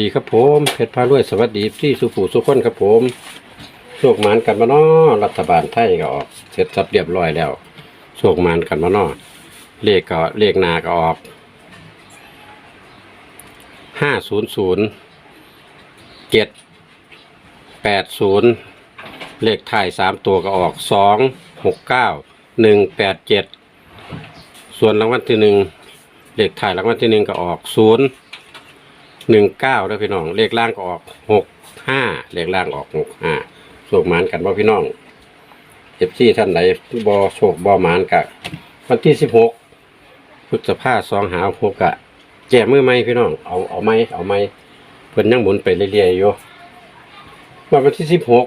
ดีครับผมเพชรพารวยสวัสดีที่สุผูสุขคนครับผมโชคหมานกันมาเนาะรัฐบาลไทยก็ออก เสร็จสับเรียบร้อยแล้วโชคหมานกันมาเนาะเลขก็เลขนาก็ออกห้าศูนย์ศูนย์เจ็ดแปดศูนย์เลขท้ายสามตัวก็ออกสองหกเก้าหนึ่งแปดเจ็ดส่วนรางวัลที่หนึ่งเลขท้ายรางวัลที่หนึ่งก็ออกศูนย์ หนึ่งเก้าแล้วพี่น้อง เลขล่างก็ออกหกห้าเลขล่างออกหกห้าโชคหมานกันบ่พี่น้องเอฟซีท่านไหนบอโชคบอหมานกะวันที่สิบหกพฤษภาสองหาหกกะแจกมือไหมพี่น้องเอาเอาไหมเอาไหมเพิ่นยังหมุนไปเรื่อยๆอยู่วันวันที่สิบหก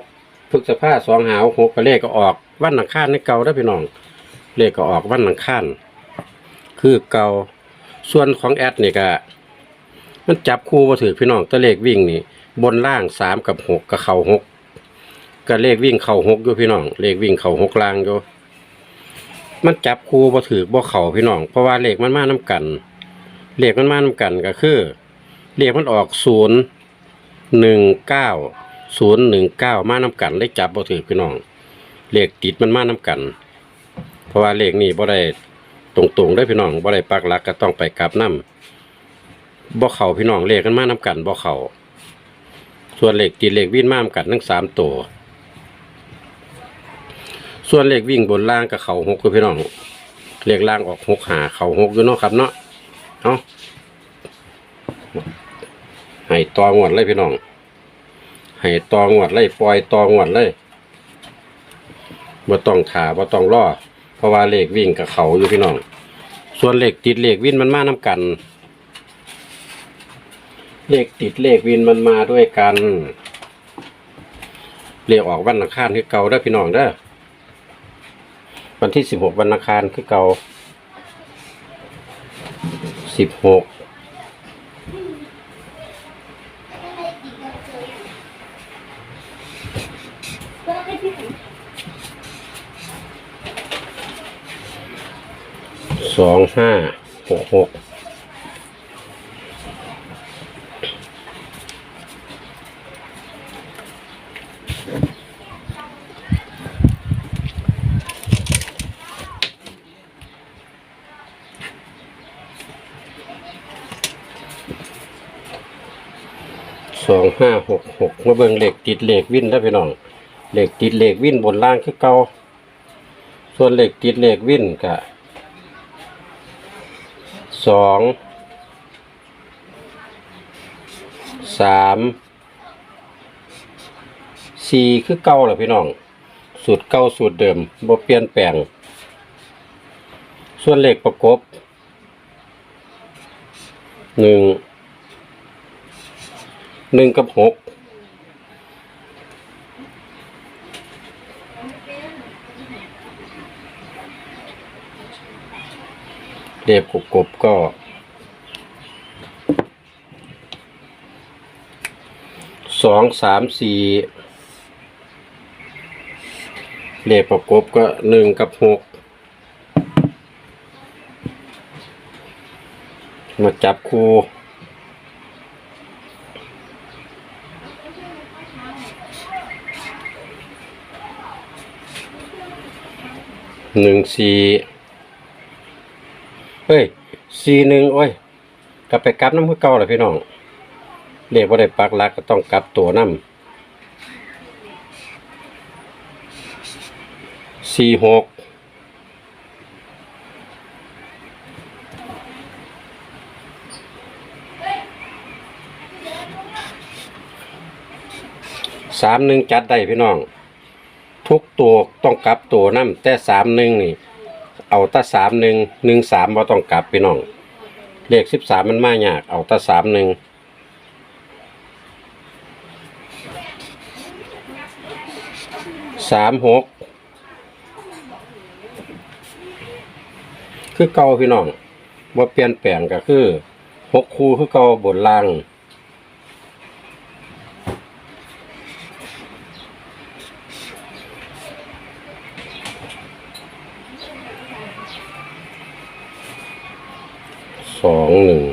พฤษภาสองหาหกก็เลขก็ออกวันหนังคานในเก่าแล้วพี่น้องเลขก็ออกวันหนังคานคือเก่าส่วนของแอดนี่ก็ มันจับคู่มาถือพี่น้องตัวเลขวิ่งนี่บนล่างสามกับหกกับเข่าหกก็เลขวิ่งเข่าหกอยู่พี่น้อง เลขวิ่งเข่าหกล่างอยู่มันจับคู่มาถือบ่เข่าพี่น้อง เพราะว่าเลขมันมาน้กัน เลขมันมาน้กันก็คือ เลขมันออกศูนย์หนึ่งเก้าศูนย์หนึ่งเก้ามาน้กันได้จับบ่ถือพี่น้อง เลขติดมันมาน้กัน เพราะว่าเลขนี่บ่ได้ตรงๆได้พี่น้องบ่ได้ปักหลักก็ต้องไปกลับน้ำ บ่เข่าพี่น้องเลขกันมานํกันบ่เข่าส่วนเหลขตีเหลขวิ่งมานกันทั้งสามตัวส่วนเหลขวิ่งบนล่างกับเข่าหกคือพี่น้องเหลขล่างออกหกหาเข่าหกอยู่เนาะครับเนาะเอาให้ตองวดเลยพี่น้องให้ตองวดเลยปล่อยตองวดเลยบ่ต้องถาบ่ต้องรอเพราะว่าเหลขวิ่งกับเขาอยู่พี่น้อง ส่วนเหลขติดเหลขวิ่งมันมานํกัน เลขติดเลขวินมันมาด้วยกันเรียกออกวันอังคารคือเก่าได้พี่น้องเด้วันที่สิบหกวันอังคารคือเก่าสิบหกสองห้าหกหก สองห้าหกหกมาเบิ่งเหล็กติดเหล็กวิ่นแล้วพี่น้องเหล็กติดเหล็กวิ่นบนล่างคือเก่าส่วนเหล็กติดเหล็กวิ่นกะสองสามสี่คือเก่าแหละพี่น้อง สูตรเก่าสูตรเดิมบ่เปลี่ยนแปลง ส่วนเหล็กประกบหนึ่ง หนึ่งกับหกเรียบกบกบก็สองสามสี่เลขประกบก็หนึ่งกับหกมาจับคู่ หนึ่งสี่เฮ้ยสี่หนึ่งโอ้ย กลับไปกลับน้ำมือเก่าเลยพี่น้องเรียกว่าได้ปักลักก็ต้องกลับตัวน้ำสี่หกสามหนึ่งจัดได้พี่น้อง ทุกตัวต้องกลับตัวน้ำแต่สามหนึ่งนี่ เอาแตาสามหนึ่งหนึ่งสามบ่ต้องกลับพี่น้อง เลขสิบสามมันมายากเอาแตาสามหนึ่งสามหกคือเก่าพี่น้องว่าเปลี่ยนแปลงก็คือหกคู่คือเก่าบนล่าง สองหนึ่ง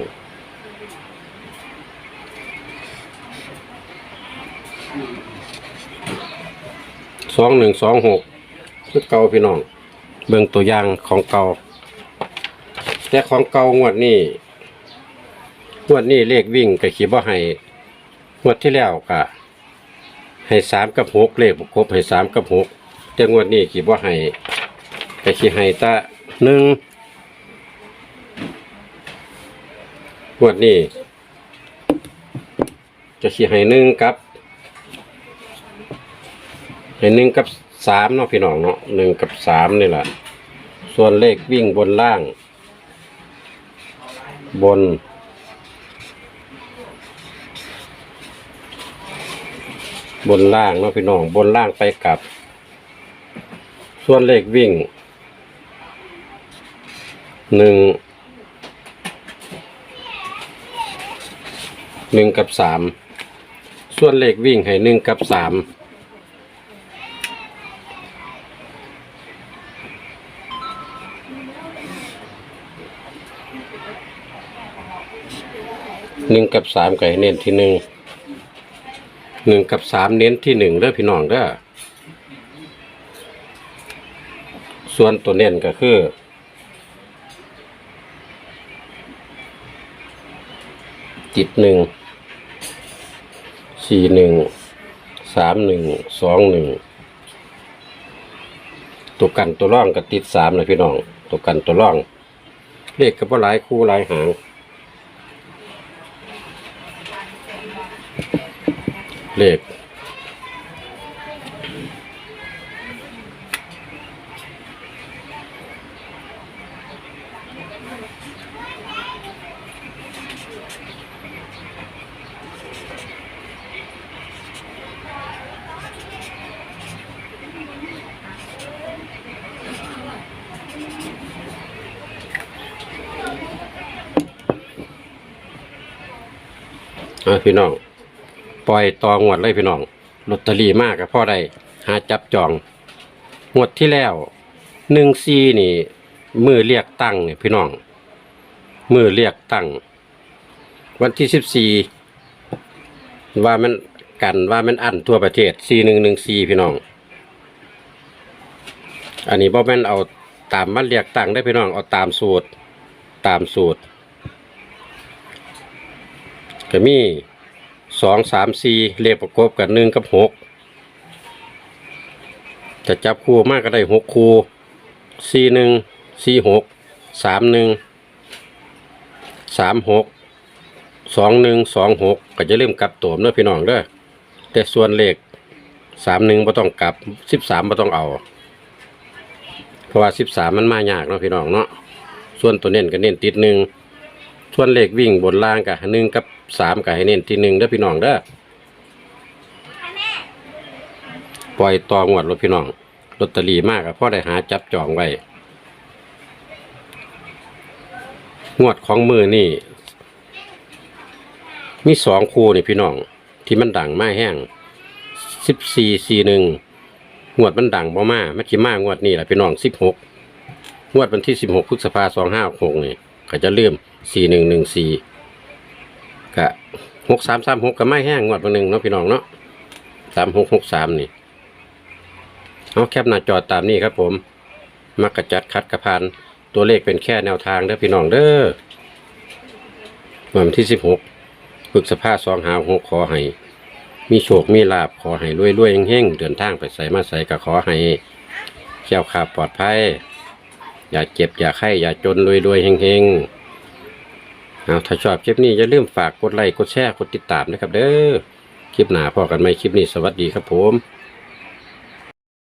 สองหนึ่งสองหกคือเก่าพี่น้อง เบิ่งตัวอย่างของเก่าแต่ของเก่างวดนี้งวดนี้เลขวิ่งก็ขีบ่ให้งวดที่แล้วก็ให้สามกับหกเลขปรบให้สามกับหกแต่งวดนี้ขีบ่ให้ก็ขีให้ตะหนึ่ง งวดนี้ จะขีให้หนึ่งกับ ให้หนึ่งกับสามเนาะพี่น้องเนาะหนึ่งกับสามนี่แหละส่วนเลขวิ่งบนล่าง บน บนล่างเนาะพี่น้อง บนล่างไปกลับ ส่วนเลขวิ่งหนึ่ง หนึ่งกับสามส่วนเลขวิ่งให้หนึ่งกับสามหนึ่งกับสามก็เน้นที่หนึ่งหนึ่งกับสามเน้นที่หนึ่งเด้อพี่น้องเด้อส่วนตัวเน้นก็คือ ติดหนึ่งสี่หนึ่งสามหนึ่งสองหนึ่งตัวกันตัวร่องก็ติดสามเลยพี่น้องตัวกันตัวร่อง เลขก็บ่หลายคู่หลายหางเลข อะพี่น้อง ปล่อยตองวดเลยพี่น้องลอตเตอรี่มากกับพ่อได้หาจับจองงวดที่แล้วหนึ่งซีนี่ มือเรียกตั้งเนี่ยพี่น้อง มือเรียกตั้ง วันที่สิบสี่ว่ามันกันว่ามันอันทั่วประเทศซีหนึ่งหนึ่งซีพี่น้อง อันนี้บ่แม่นเอาตามมันเรียกตั้งได้พี่น้องเอาตามสูตร ตามสูตร ก็มีสองสามสี่เลขประกบกันหนึ่งกับหกจะจับคู่มากก็ได้หกคู่สี่หนึ่งสี่หกสามหนึ่งสามหกสองหนึ่งสองหกก็จะเริ่มกลับตัวเด้อพี่น้องเด้อแต่ส่วนเลขสามหนึ่งไม่ต้องกลับสิบสามไม่ต้องเอา เพราะว่าสิบสามมันมายากเนาะพี่น้องเนาะส่วนตัวเน้นก็เน้นติดหนึ่งส่วนเลขวิ่งบนล่างกับหนึ่งกับ สามกับให้เน้นที่หนึ่งเด้อพี่น้องเด้อปล่อยตองวดรถพี่น้องลอตเตอรี่มากอะพ่อได้หาจับจองไว้งวดของมือนี่ มีสองคู่นี่พี่น้อง ที่มันดังมาแห้งสิบสี่สี่หนึ่งงวดมันดังบ่มามันจิมางวดนี่แหละพี่น้องสิบหกงวดวันที่สิบหกพฤษภาสองห้าหกนี่ก็จะเริ่มสี่หนึ่งหนึ่งสี่ กะหกสามสามหกก็ไม่แห้งงวดวันหนึ่งเนาะพี่น้องเนาะสามหกหกสามนี่เอาแคปหน้าจอตามนี้ครับผมมักกระจัดคัดกระพานตัวเลขเป็นแค่แนวทางเด้อพี่น้องเด้อวันที่สิบหกพฤษภาพสองหาหกขอให้ มีโชคมีลาบขอให้รวยรวยๆเฮงเดินทางไปใส่มาใส่ก็ขอให้เจ้าขาปลอดภัย อย่าเจ็บอย่าไข้อย่าจนรวยรวยๆเฮงๆ เอาถ้าชอบคลิปนี้อย่าลืมฝากกดไลค์กดแชร์กดติดตามนะครับ เด้อคลิปหน้าพอกันไหมคลิปนี้สวัสดีครับผม